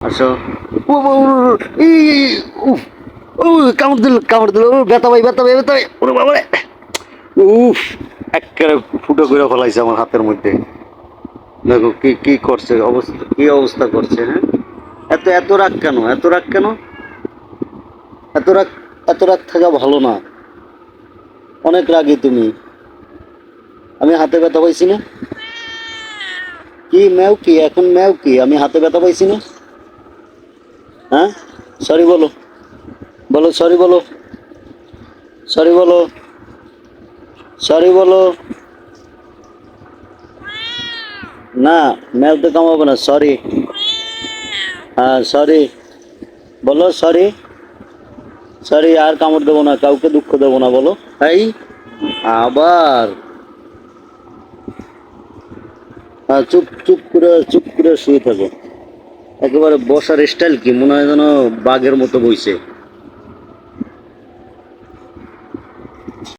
আসো। ও উফ। ও কামড় দিল কামড় দিল। ও ব্যথা ভাই ব্যথা ভাই ব্যথা ভাই। ওরে বাবা উফ। একেবারে ফুটো করে ফেলাইছে আমার হাতের মধ্যে। দেখো কি কি করছে অবস্থা কি অবস্থা করছে হ্যাঁ? এত এত রাগ কেন? এত রাগ কেন? এত রাগ এত রাগ থাকা ভালো না। অনেক রাগী তুমি। আমি হাতে ব্যথা পাইছি না। কি ম্যাও কি? এখন ম্যাও কি? আমি হাতে ব্যথা পাইছি না? হ্যাঁ? সরি বলো। বলো সরি বলো। সরি বলো। সরি বলো। না ম্যাওতে কামাবো না সরি হ্যাঁ সরি বলো সরি সরি আর কামড় দেবো না, কাউকে দুঃখ দেবো না, বলো। এই, আবার। হ্যাঁ চুপ চুপ করে চুপ করে শুয়ে থাকো। একেবারে বসার স্টাইল কি? মনে হয় যেন বাঘের মতো বইছে।